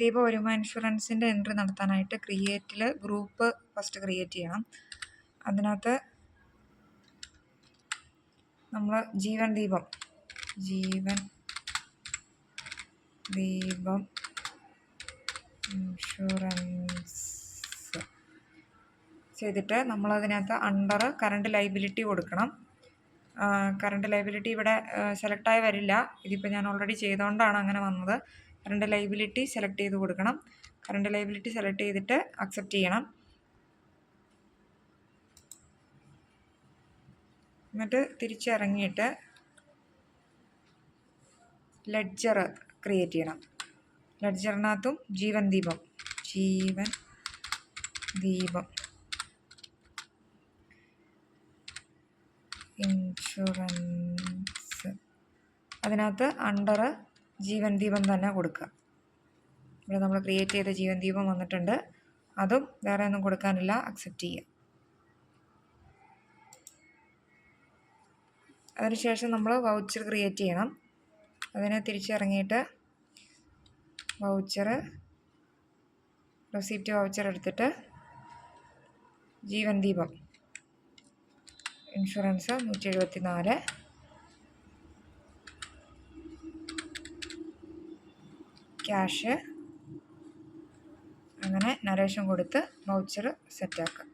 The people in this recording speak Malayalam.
ദീപ ഒരുമ ഇൻഷുറൻസിന്റെ എൻട്രി നടത്താനായിട്ട് ക്രിയേറ്റിൽ ഗ്രൂപ്പ് ഫസ്റ്റ് ക്രിയേറ്റ് ചെയ്യണം. അതിനകത്ത് നമ്മൾ ജീവൻ ദീപം ജീവൻ ദീപം ഇൻഷുറൻസ് ചെയ്തിട്ട് നമ്മളതിനകത്ത് അണ്ടർ കറണ്ട് ലൈബിലിറ്റി കൊടുക്കണം. കറണ്ട് ലൈബിലിറ്റി ഇവിടെ സെലക്റ്റായി വരില്ല. ഇതിപ്പോൾ ഞാൻ ഓൾറെഡി ചെയ്തുകൊണ്ടാണ് അങ്ങനെ വന്നത്. കറണ്ട് ലൈബിലിറ്റി സെലക്ട് ചെയ്ത് കൊടുക്കണം. കറണ്ട് ലൈബിലിറ്റി സെലക്ട് ചെയ്തിട്ട് അക്സെപ്റ്റ് ചെയ്യണം. എന്നിട്ട് തിരിച്ചിറങ്ങിയിട്ട് ലെഡ്ജർ ക്രിയേറ്റ് ചെയ്യണം. ലെഡ്ജറിനകത്തും ജീവൻ ദീപം. ജീവൻ ദീപം. ഇൻഷുറൻസ് അതിനകത്ത് അണ്ടർ ജീവൻ ദീപം തന്നെ കൊടുക്കുക. ഇവിടെ നമ്മൾ ക്രിയേറ്റ് ചെയ്ത ജീവൻ ദീപം വന്നിട്ടുണ്ട്. അതും വേറെ ഒന്നും കൊടുക്കാനില്ല. അക്സെപ്റ്റ് ചെയ്യുക. അതിനുശേഷം നമ്മൾ വൗച്ചർ ക്രിയേറ്റ് ചെയ്യണം. അതിനെ തിരിച്ചിറങ്ങിയിട്ട് വൗച്ചർ റെസിപ്റ്റ് വൗച്ചർ എടുത്തിട്ട് ജീവൻ ദീപം ഇൻഷുറൻസ് നൂറ്റി എഴുപത്തി നാല് ക്യാഷ്. അങ്ങനെ നരേഷൻ കൊടുത്ത് വൗച്ചർ സെറ്റാക്കാം